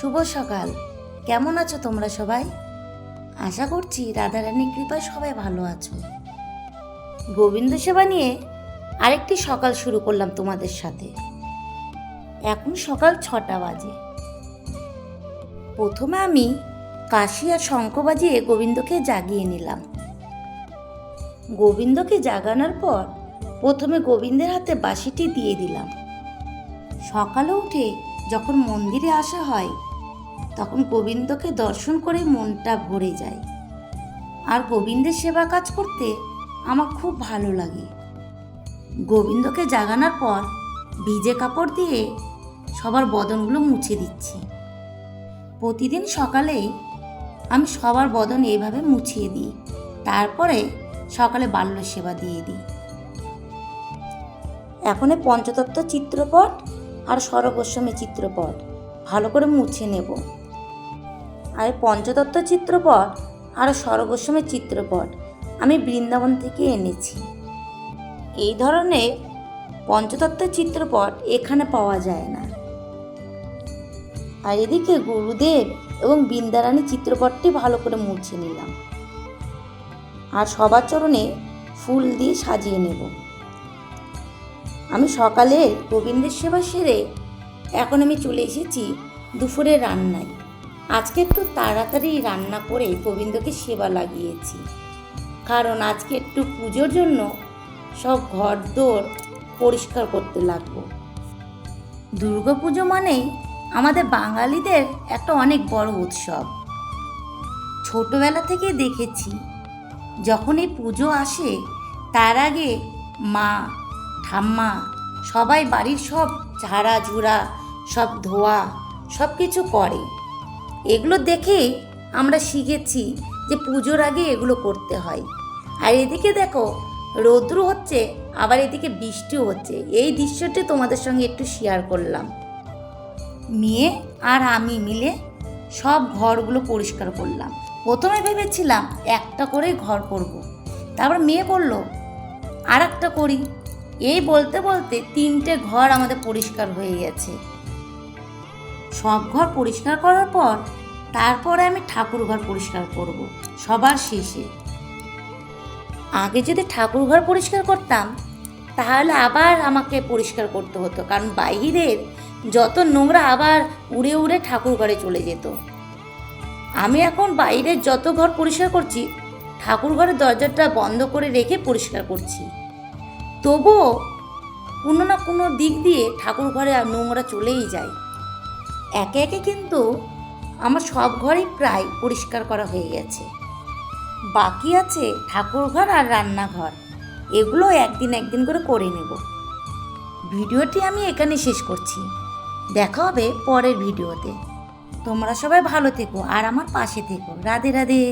শুভ সকাল। কেমন আছো তোমরা সবাই? আশা করছি রাধারানীর কৃপায় সবাই ভালো আছো। গোবিন্দ সেবা নিয়ে আরেকটি সকাল শুরু করলাম তোমাদের সাথে। এখন সকাল ছটা বাজে। প্রথমে আমি কাশি আর শঙ্খ বাজিয়ে গোবিন্দকে জাগিয়ে নিলাম। গোবিন্দকে জাগানোর পর প্রথমে গোবিন্দের হাতে বাঁশিটি দিয়ে দিলাম। সকালে উঠে যখন মন্দিরে আসা হয়, তখন গোবিন্দকে দর্শন করে মনটা ভরে যায়। আর গোবিন্দের সেবা কাজ করতে আমার খুব ভালো লাগে। গোবিন্দকে জাগানোর পর ভিজে কাপড় দিয়ে সবার বদনগুলো মুছে দিচ্ছি। প্রতিদিন সকালেই আমি সবার বদন এইভাবে মুছিয়ে দিই। তারপরে সকালে বাল্য সেবা দিয়ে দিই। এখন পঞ্চতত্ত্ব চিত্রপট আর সরগোস্বামী চিত্রপট। ভালো করে মুছে নেব। আর এই পঞ্চতত্ত্ব চিত্রপট আর সরগোস্বামী চিত্রপট আমি বৃন্দাবন থেকে এনেছি। এই ধরনের পঞ্চতত্ত্বের চিত্রপট এখানে পাওয়া যায় না। আর এদিকে গুরুদেব এবং বৃন্দারানী চিত্রপটটি ভালো করে মুছে নিলাম। আর সবার চরণে ফুল দিয়ে সাজিয়ে নেব। আমি সকালে গোবিন্দের সেবা সেরে এখন আমি চলে এসেছি দুপুরে রান্নায়। আজকে একটু তাড়াতাড়ি রান্না করে গোবিন্দকে সেবা লাগিয়েছি। কারণ আজকে একটু পুজোর জন্য সব ঘর দোর পরিষ্কার করতে লাগবো। পুজো মানেই আমাদের বাঙালিদের একটা অনেক বড় উৎসব। ছোটবেলা থেকে দেখেছি, যখন এই পুজো আসে, তার আগে মা ঠাম্মা, সবাই বাড়ির সব ঝাড়া ঝুড়া, সব ধোয়া, সব কিছু করে। এগুলো দেখেই আমরা শিখেছি যে পুজোর আগে এগুলো করতে হয়। আর এদিকে দেখো, রৌদ্র হচ্ছে, আবার এদিকে বৃষ্টিও হচ্ছে। এই দৃশ্যটি তোমাদের সঙ্গে একটু শেয়ার করলাম। মেয়ে আর আমি মিলে সব ঘরগুলো পরিষ্কার করলাম। প্রথমে ভেবেছিলাম একটা করেই ঘর করব। তারপর মেয়ে বলল আর একটা করি। এই বলতে বলতে তিনটে ঘর আমাদের পরিষ্কার হয়ে গেছে। সব ঘর পরিষ্কার করার পর তারপরে আমি ঠাকুর ঘর পরিষ্কার করব, সবার শেষে। আগে যদি ঠাকুর ঘর পরিষ্কার করতাম, তাহলে আবার আমাকে পরিষ্কার করতে হতো, কারণ বাইরের যত নোংরা আবার উড়ে উড়ে ঠাকুর ঘরে চলে যেত। আমি এখন বাইরের যত ঘর পরিষ্কার করছি, ঠাকুর ঘরের দরজাটা বন্ধ করে রেখে পরিষ্কার করছি। তবুও কোনো না কোনো দিক দিয়ে ঠাকুর ঘরে আর নোংরা চলেই যায়। একে একে কিন্তু আমার সব ঘরই প্রায় পরিষ্কার করা হয়ে গেছে। বাকি আছে ঠাকুর ঘর আর রান্নাঘর। এগুলো একদিন একদিন করে করে নেব। ভিডিওটি আমি এখানে শেষ করছি। দেখা হবে পরের ভিডিওতে। তোমরা সবাই ভালো থেকো আর আমার পাশে থেকো। রাধে রাধে।